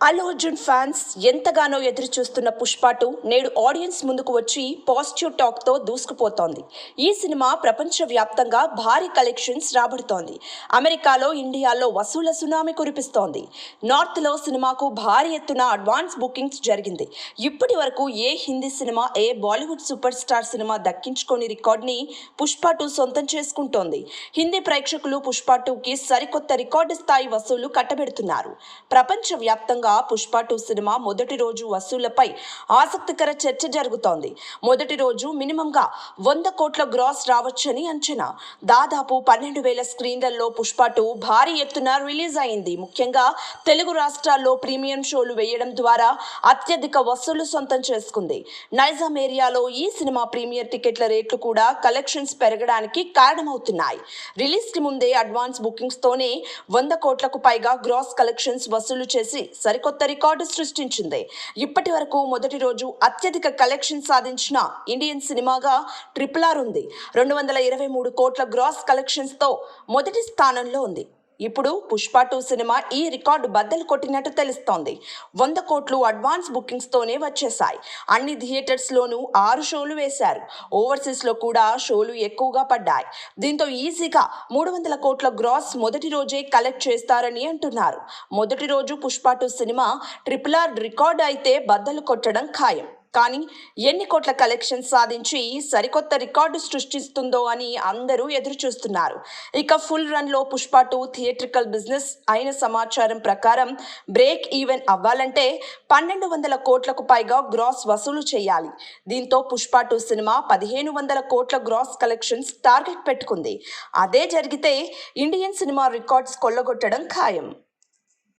Allu Arjun fans ఎంతగానో ఎదురు చూస్తున్న పుష్ప నేడు ఆడియన్స్ ముందుకు వచ్చి పాజిటివ్ టాక్తో దూసుకుపోతోంది. ఈ సినిమా ప్రపంచ వ్యాప్తంగా భారీ కలెక్షన్స్ రాబడుతోంది. అమెరికాలో ఇండియాలో వసూల సునామీ కురిపిస్తోంది. నార్త్లో సినిమాకు భారీ ఎత్తున అడ్వాన్స్ బుకింగ్స్ జరిగింది. ఇప్పటి వరకు ఏ హిందీ సినిమా ఏ బాలీవుడ్ సూపర్ స్టార్ సినిమా దక్కించుకొని రికార్డ్ని పుష్ప టూ సొంతం చేసుకుంటోంది. హిందీ ప్రేక్షకులు పుష్ప టూకి సరికొత్త రికార్డు స్థాయి వసూలు కట్టబెడుతున్నారు. ప్రపంచవ్యాప్తంగా భాగంగా పుష్ప టూ సినిమా మొదటి రోజు వసూళ్ళపై ఆసక్తికర చర్చ జరుగుతోంది. మొదటి రోజు మినిమంగా వంద కోట్ల గ్రాస్ రావచ్చని అంచనా. దాదాపు పన్నెండు వేల స్క్రీన్లలో పుష్ప టూ భారీ ఎత్తున రిలీజ్ అయింది. ముఖ్యంగా తెలుగు రాష్ట్రాల్లో ప్రీమియం షోలు వేయడం ద్వారా అత్యధిక వసూలు సొంతం చేసుకుంది. నైజాం ఏరియాలో ఈ సినిమా ప్రీమియర్ టికెట్ల రేట్లు కూడా కలెక్షన్స్ పెరగడానికి కారణమవుతున్నాయి. రిలీజ్కి ముందే అడ్వాన్స్ బుకింగ్స్ తోనే వంద కోట్లకు పైగా గ్రాస్ కలెక్షన్స్ వసూలు చేసి సరికొత్త రికార్డు సృష్టించింది. ఇప్పటి వరకు మొదటి రోజు అత్యధిక కలెక్షన్ సాధించిన ఇండియన్ సినిమాగా ట్రిపుల్ ఆర్ ఉంది. రెండు వందల ఇరవై మూడు కోట్ల గ్రాస్ కలెక్షన్స్తో మొదటి స్థానంలో ఉంది. ఇప్పుడు పుష్ప టూ సినిమా ఈ రికార్డు బద్దలు కొట్టినట్టు తెలుస్తోంది. వంద కోట్లు అడ్వాన్స్ బుకింగ్స్తోనే వచ్చేశాయి. వచ్చేసాయి అన్ని థియేటర్స్లోనూ ఆరు షోలు వేశారు. ఓవర్సీస్లో కూడా షోలు ఎక్కువగా పడ్డాయి. దీంతో ఈజీగా మూడు వందల కోట్ల గ్రాస్ మొదటి రోజే కలెక్ట్ చేస్తారని అంటున్నారు. మొదటి రోజు Pushpa two cinema triple R record అయితే బద్దలు కొట్టడం ఖాయం. కానీ ఎన్ని కోట్ల కలెక్షన్ సాధించి సరికొత్త రికార్డు సృష్టిస్తుందో అని అందరూ ఎదురు చూస్తున్నారు ఇక ఫుల్ రన్లో పుష్ప టూ థియేట్రికల్ బిజినెస్ అయిన సమాచారం ప్రకారం బ్రేక్ ఈవెన్ అవ్వాలంటే పన్నెండు వందల కోట్లకు పైగా గ్రాస్ వసూలు చేయాలి. దీంతో పుష్ప టూ సినిమా పదిహేను వందల కోట్ల గ్రాస్ కలెక్షన్స్ టార్గెట్ పెట్టుకుంది. అదే జరిగితే ఇండియన్ సినిమా రికార్డ్స్ కొల్లగొట్టడం ఖాయం.